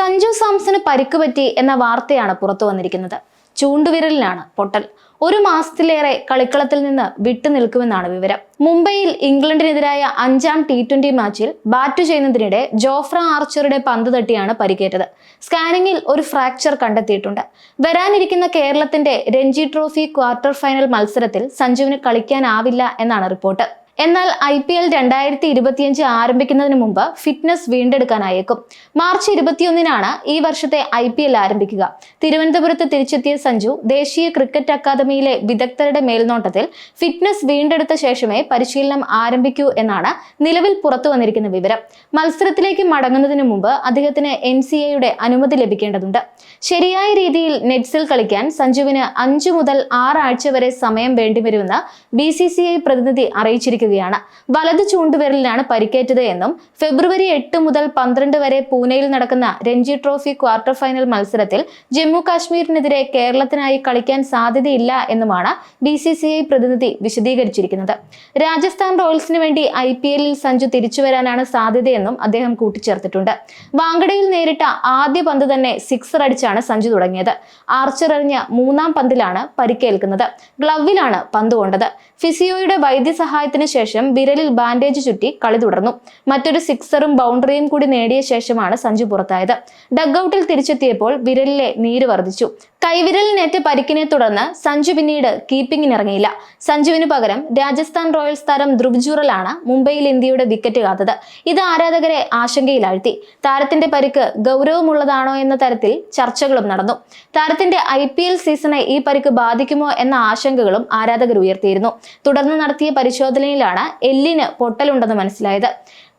സഞ്ജു സാംസന് പരിക്ക് പറ്റി എന്ന വാർത്തയാണ് പുറത്തു വന്നിരിക്കുന്നത്. ചൂണ്ടുവിരലിനാണ് പൊട്ടൽ. ഒരു മാസത്തിലേറെ കളിക്കളത്തിൽ നിന്ന് വിട്ടുനിൽക്കുമെന്നാണ് വിവരം. മുംബൈയിൽ ഇംഗ്ലണ്ടിനെതിരായ അഞ്ചാം ടി ട്വന്റി മാച്ചിൽ ബാറ്റ് ചെയ്യുന്നതിനിടെ ജോഫ്ര ആർച്ചറുടെ പന്ത് തട്ടിയാണ് പരിക്കേറ്റത്. സ്കാനിങ്ങിൽ ഒരു ഫ്രാക്ചർ കണ്ടെത്തിയിട്ടുണ്ട്. വരാനിരിക്കുന്ന കേരളത്തിന്റെ രഞ്ജി ട്രോഫി ക്വാർട്ടർ ഫൈനൽ മത്സരത്തിൽ സഞ്ജുവിന് കളിക്കാനാവില്ല എന്നാണ് റിപ്പോർട്ട്. എന്നാൽ ഐ പി എൽ രണ്ടായിരത്തി ഇരുപത്തിയഞ്ച് ആരംഭിക്കുന്നതിന് മുമ്പ് ഫിറ്റ്നസ് വീണ്ടെടുക്കാനായേക്കും. മാർച്ച് ഇരുപത്തിയൊന്നിനാണ് ഈ വർഷത്തെ ഐ പി എൽ ആരംഭിക്കുക. തിരുവനന്തപുരത്ത് തിരിച്ചെത്തിയ സഞ്ജു ദേശീയ ക്രിക്കറ്റ് അക്കാദമിയിലെ വിദഗ്ധരുടെ മേൽനോട്ടത്തിൽ ഫിറ്റ്നസ് വീണ്ടെടുത്ത ശേഷമേ പരിശീലനം ആരംഭിക്കൂ എന്നാണ് നിലവിൽ പുറത്തു വന്നിരിക്കുന്ന വിവരം. മത്സരത്തിലേക്ക് മടങ്ങുന്നതിന് മുമ്പ് അദ്ദേഹത്തിന് എൻ സി എയുടെ അനുമതി ലഭിക്കേണ്ടതുണ്ട്. ശരിയായ രീതിയിൽ നെറ്റ്സിൽ കളിക്കാൻ സഞ്ജുവിന് അഞ്ചു മുതൽ ആറാഴ്ച വരെ സമയം വേണ്ടിവരുമെന്ന് ബി സി സി ഐ പ്രതിനിധി അറിയിച്ചിരിക്കുകയാണ് വലത് ചൂണ്ടുവിരലിനാണ് പരിക്കേറ്റത് എന്നും ഫെബ്രുവരി എട്ട് മുതൽ പന്ത്രണ്ട് വരെ പൂനെയിൽ നടക്കുന്ന രഞ്ജി ട്രോഫി ക്വാർട്ടർ ഫൈനൽ മത്സരത്തിൽ ജമ്മു കാശ്മീരിനെതിരെ കേരളത്തിനായി കളിക്കാൻ സാധ്യതയില്ല എന്നുമാണ് ബി പ്രതിനിധി വിശദീകരിച്ചിരിക്കുന്നത്. രാജസ്ഥാൻ റോയൽസിന് വേണ്ടി ഐ പി എല്ലിൽ സഞ്ജു തിരിച്ചുവരാനാണ് സാധ്യതയെന്നും അദ്ദേഹം കൂട്ടിച്ചേർത്തിട്ടുണ്ട്. വാങ്കഡയിൽ നേരിട്ട ആദ്യ പന്ത് തന്നെ സിക്സർ അടിച്ചാണ് സഞ്ജു തുടങ്ങിയത്. ആർച്ചർ എറിഞ്ഞ മൂന്നാം പന്തിലാണ് പരിക്കേൽക്കുന്നത്. ഗ്ലവിലാണ് പന്ത് കൊണ്ടത്. ഫിസിയോയുടെ വൈദ്യസഹായത്തിന് ശേഷം വിരലിൽ ബാൻഡേജ് ചുറ്റി കളി തുടർന്നു. മറ്റൊരു സിക്സറും ബൗണ്ടറിയും കൂടി നേടിയ ശേഷമാണ് സഞ്ജു പുറത്തായത്. ഡഗ്ഔട്ടിൽ തിരിച്ചെത്തിയപ്പോൾ വിരലിലെ നീര് വർദ്ധിച്ചു. കൈവിരലിനേറ്റ പരിക്കിനെ തുടർന്ന് സഞ്ജു പിന്നീട് കീപ്പിംഗിനിറങ്ങിയില്ല സഞ്ജുവിന് പകരം രാജസ്ഥാൻ റോയൽസ് താരം ധ്രുവ് ജുറലാണ് മുംബൈയിൽ ഇന്ത്യയുടെ വിക്കറ്റ് കാത്തത്. ഇത് ആരാധകരെ ആശങ്കയിലാഴ്ത്തി. താരത്തിന്റെ പരിക്ക് ഗൗരവമുള്ളതാണോ എന്ന തരത്തിൽ ചർച്ചകളും നടന്നു. താരത്തിന്റെ ഐ പി എൽ സീസണെ ഈ പരിക്ക് ബാധിക്കുമോ എന്ന ആശങ്കകളും ആരാധകർ ഉയർത്തിയിരുന്നു തുടർന്ന് നടത്തിയ പരിശോധനയിലാണ് എല്ലിന് പൊട്ടലുണ്ടെന്ന് മനസ്സിലായത്.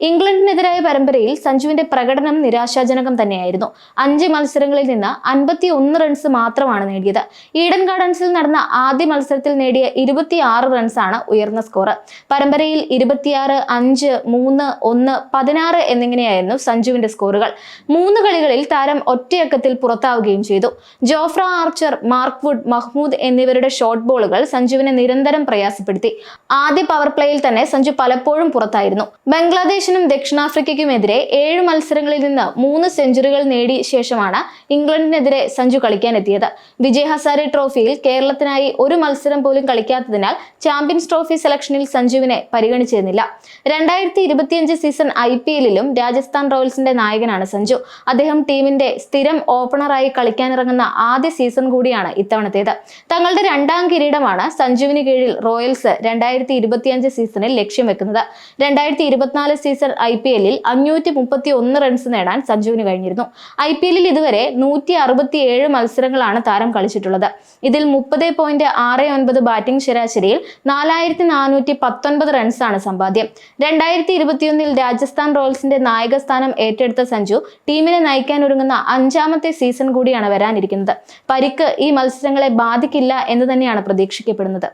ഇംഗ്ലണ്ടിനെതിരായ പരമ്പരയിൽ സഞ്ജുവിന്റെ പ്രകടനം നിരാശാജനകം തന്നെയായിരുന്നു. അഞ്ച് മത്സരങ്ങളിൽ നിന്ന് അൻപത്തി ഒന്ന് റൺസ് മാത്രമാണ് നേടിയത്. ഈഡൻ ഗാർഡൻസിൽ നടന്ന ആദ്യ മത്സരത്തിൽ നേടിയ ഇരുപത്തിയാറ് റൺസാണ് ഉയർന്ന സ്കോർ പരമ്പരയിൽ ഇരുപത്തിയാറ് അഞ്ച് മൂന്ന് ഒന്ന് പതിനാറ് എന്നിങ്ങനെയായിരുന്നു സഞ്ജുവിന്റെ സ്കോറുകൾ മൂന്ന് കളികളിൽ താരം ഒറ്റയക്കത്തിൽ പുറത്താവുകയും ചെയ്തു. ജോഫ്ര ആർച്ചർ മാർക്ക്വുഡ് മഹ്മൂദ് എന്നിവരുടെ ഷോർട്ട് ബോളുകൾ സഞ്ജുവിനെ നിരന്തരം പ്രയാസപ്പെടുത്തി. ആദ്യ പവർ പ്ലേയിൽ തന്നെ സഞ്ജു പലപ്പോഴും പുറത്തായിരുന്നു. ബംഗ്ലാദേശിനും ദക്ഷിണാഫ്രിക്കയ്ക്കുമെതിരെ ഏഴ് മത്സരങ്ങളിൽ നിന്ന് മൂന്ന് സെഞ്ചുറികൾ നേടിയ ശേഷമാണ് ഇംഗ്ലണ്ടിനെതിരെ സഞ്ജു കളിക്കാനെത്തിയത്. വിജയ് ഹസാരെ ട്രോഫിയിൽ കേരളത്തിനായി ഒരു മത്സരം പോലും കളിക്കാത്തതിനാൽ ചാമ്പ്യൻസ് ട്രോഫി സെലക്ഷനിൽ സഞ്ജുവിനെ പരിഗണിച്ചിരുന്നില്ല. രണ്ടായിരത്തി ഇരുപത്തിയഞ്ച് സീസൺ ഐ പി എല്ലിലും രാജസ്ഥാൻ റോയൽസിന്റെ നായകനാണ് സഞ്ജു. അദ്ദേഹം ടീമിന്റെ സ്ഥിരം ഓപ്പണറായി കളിക്കാനിറങ്ങുന്ന ആദ്യ സീസൺ കൂടിയാണ് ഇത്തവണത്തേത്. തങ്ങളുടെ രണ്ടാം കിരീടമാണ് സഞ്ജുവിന് കീഴിൽ റോയൽസ് രണ്ടായിരത്തി ഇരുപത്തിയഞ്ച് സീസണിൽ ലക്ഷ്യം വെക്കുന്നത്. രണ്ടായിരത്തി ഇരുപത്തിനാല് സീസൺ ഐ പി എല്ലിൽ അഞ്ഞൂറ്റി മുപ്പത്തി ഒന്ന് റൺസ് നേടാൻ സഞ്ജുവിന് കഴിഞ്ഞിരുന്നു. ഐ പി എല്ലിൽ ഇതുവരെ നൂറ്റി അറുപത്തി ഏഴ് മത്സരങ്ങളാണ് താരം കളിച്ചിട്ടുള്ളത്. ഇതിൽ മുപ്പത് പോയിന്റ് ആറ് ഒൻപത് ബാറ്റിംഗ് ശരാശരിയിൽ നാലായിരത്തി നാനൂറ്റി പത്തൊൻപത് റൺസാണ് സമ്പാദ്യം. രണ്ടായിരത്തി ഇരുപത്തിയൊന്നിൽ രാജസ്ഥാൻ റോയൽസിന്റെ നായക സ്ഥാനം ഏറ്റെടുത്ത സഞ്ജു ടീമിനെ നയിക്കാൻ ഒരുങ്ങുന്ന അഞ്ചാമത്തെ സീസൺ കൂടിയാണ് വരാനിരിക്കുന്നത്. പരിക്ക് ഈ മത്സരങ്ങളെ ബാധിക്കില്ല എന്ന് തന്നെയാണ് പ്രതീക്ഷിക്കപ്പെടുന്നത്.